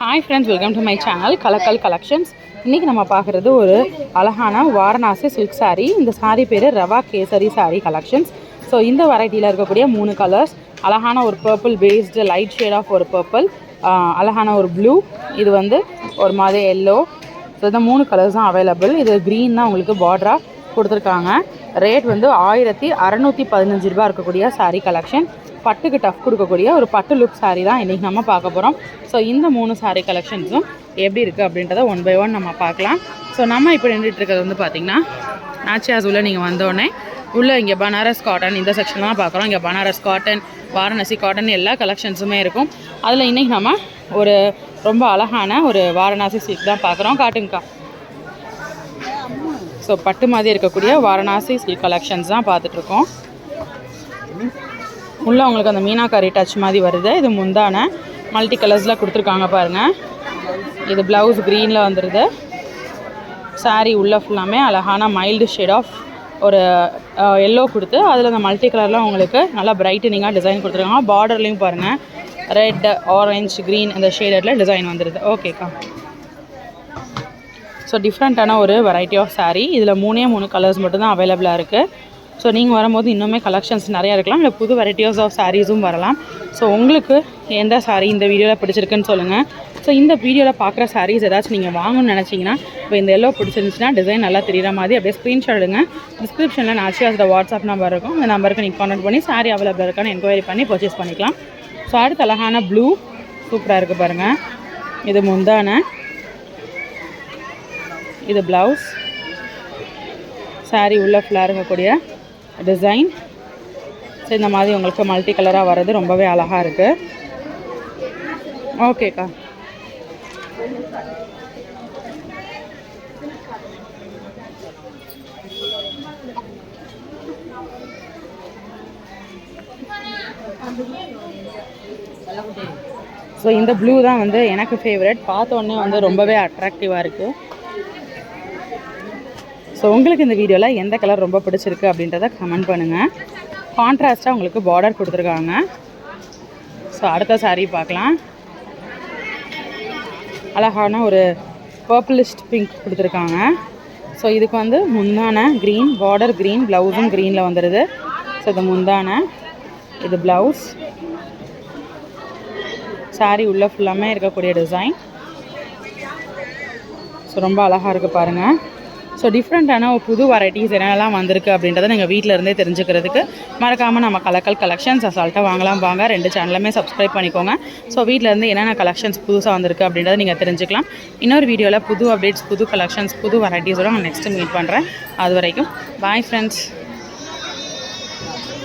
Hi friends welcome to my channel Kalakkal collections இன்றைக்கி நம்ம பார்க்குறது ஒரு அழகான வாரணாசி சில்க் saree. இந்த சாரீ பேர் rava kesari saree collections so இந்த வெரைட்டியில் இருக்கக்கூடிய மூணு கலர்ஸ் அழகான ஒரு purple based light shade of ஒரு பர்பிள் அழகான ஒரு ப்ளூ இது வந்து ஒரு மாதிரி எல்லோ ஸோ இந்த மூணு கலர்ஸ் தான் அவைலபிள் இது க்ரீன் தான் உங்களுக்கு பார்டராக கொடுத்துருக்காங்க. ரேட் வந்து ஆயிரத்தி அறநூற்றி பதினஞ்சு ரூபா இருக்கக்கூடிய சாரீ கலெக்ஷன் பட்டுக்கு டஃப் கொடுக்கக்கூடிய ஒரு பட்டு லுக் சாரீ தான் இன்றைக்கி நம்ம பார்க்க போகிறோம் ஸோ இந்த மூணு சாரீ கலெக்ஷன்ஸும் எப்படி இருக்குது அப்படின்றத ஒன் பை ஒன் நம்ம பார்க்கலாம். ஸோ நம்ம இப்போ நின்றுட்டு வந்து பார்த்திங்கன்னா நாச்சியாஸ் உள்ளே நீங்கள் வந்தோடனே உள்ளே இங்கே பனாரஸ் காட்டன் இந்த செக்ஷன் தான் பார்க்குறோம். இங்கே பனாரஸ் காட்டன் வாரணாசி காட்டன் எல்லா கலெக்ஷன்ஸுமே இருக்கும். அதில் இன்றைக்கி நம்ம ஒரு ரொம்ப அழகான ஒரு வாரணாசி சில்க் தான் பார்க்குறோம். காட்டுங்கக்கா. ஸோ பட்டு மாதிரி இருக்கக்கூடிய வாரணாசி சில்க் கலெக்ஷன்ஸ் தான் பார்த்துட்ருக்கோம். உள்ளே உங்களுக்கு அந்த மீனாக்காரி டச் மாதிரி வருது. இது முந்தான. மல்டி கலர்ஸில் கொடுத்துருக்காங்க பாருங்கள் இது ப்ளவுஸ் க்ரீனில் வந்துடுது சாரீ உள்ளே ஃபுல்லாமே அழகான மைல்டு ஷேட் ஆஃப் ஒரு எல்லோ கொடுத்து அதில் அந்த மல்டி கலர்லாம் உங்களுக்கு நல்லா பிரைட்டனிங்காக டிசைன் கொடுத்துருக்காங்க. பார்டர்லேயும் பாருங்கள் ரெட் ஆரஞ்சு க்ரீன் அந்த ஷேடரில் டிசைன் வந்துடுது ஓகேக்கா ஸோ டிஃப்ரெண்ட்டான ஒரு வெரைட்டி ஆஃப் சாரீ இதில் மூணே மூணு கலர்ஸ் மட்டும்தான் அவைலபிளாக இருக்குது ஸோ நீங்கள் வரும்போது இன்னுமே கலெக்ஷன்ஸ் நிறையா இருக்கலாம். இல்லை புது வெரைட்டிஸ் ஆஃப் சாரீஸும் வரலாம். ஸோ உங்களுக்கு எந்த சாரீ இந்த வீடியோவில் பிடிச்சிருக்குன்னு சொல்லுங்கள் ஸோ இந்த வீடியோவில் பார்க்குற சாரீஸ் ஏதாச்சும் நீங்கள் வாங்கணும்னு நினச்சிங்கன்னா இப்போ இந்த எல்லோ பிடிச்சிருந்துச்சுன்னா டிசைன் நல்லா தெரியுற மாதிரி அப்படியே ஸ்க்ரீன்ஷாட் எடுங்க. டிஸ்கிரிப்ஷனில் நாச்சியாஸோட வாட்ஸ்அப் நம்பர் இருக்கும். அந்த நம்பருக்கு நீங்கள் கான்டாக்ட் பண்ணி சாரீ அவைலபிள் இருக்கான்னு என்கொயரி பண்ணி பர்ச்சேஸ் பண்ணிக்கலாம். ஸோ அடுத்து அழகான ப்ளூ சூப்பராக இருக்குது பாருங்கள் இது முந்தான. இது ப்ளவுஸ் சாரீ உள்ள ஃபுல்லாக இருக்கக்கூடிய டிசைன் ஸோ இந்த மாதிரி உங்களுக்கு மல்டி கலராக வர்றது ரொம்பவே அழகாக இருக்குது ஓகேக்கா ஸோ இந்த ப்ளூ தான் வந்து எனக்கு ஃபேவரட் பார்த்த உடனே வந்து ரொம்பவே அட்ராக்டிவாக இருக்குது ஸோ உங்களுக்கு இந்த வீடியோவில் எந்த கலர் ரொம்ப பிடிச்சிருக்கு அப்படின்றத கமெண்ட் பண்ணுங்கள் கான்ட்ராஸ்ட்டாக உங்களுக்கு பார்டர் கொடுத்துருக்காங்க. ஸோ அடுத்த saree பார்க்கலாம். அழகான ஒரு பர்பிளிஸ்ட் பிங்க் கொடுத்துருக்காங்க. ஸோ இதுக்கு வந்து முந்தான க்ரீன் பார்டர் க்ரீன் ப்ளவுஸும் க்ரீனில் வந்துடுது ஸோ இது முந்தான இது ப்ளவுஸ் saree உள்ளே ஃபுல்லாமே இருக்கக்கூடிய டிசைன் ஸோ ரொம்ப அழகாக இருக்குது பாருங்கள் ஸோ டிஃப்ரெண்ட்டான ஒரு புது வெரைட்டிஸ் என்னெல்லாம் வந்திருக்கு அப்படின்றத நீங்கள் வீட்டில் இருந்தே தெரிஞ்சுக்கிறதுக்கு மறக்காமல் நம்ம கலக்கல் கலெக்ஷன்ஸ் அசால்ட்டாக வாங்கலாம் வாங்க. ரெண்டு சேனலுமே சப்ஸ்கிரைப் பண்ணிக்கோங்க. ஸோ வீட்டில் இருந்து என்னென்ன கலெக்ஷன்ஸ் புதுசாக வந்திருக்கு அப்படின்றத நீங்கள் தெரிஞ்சுக்கலாம். இன்னொரு வீடியோவில் புது அப்டேட்ஸ் புது கலெக்ஷன்ஸ் புது வெரைட்டிஸோட நான் நெக்ஸ்ட்டு மீட் பண்ணுறேன் அது வரைக்கும் பாய் ஃப்ரெண்ட்ஸ்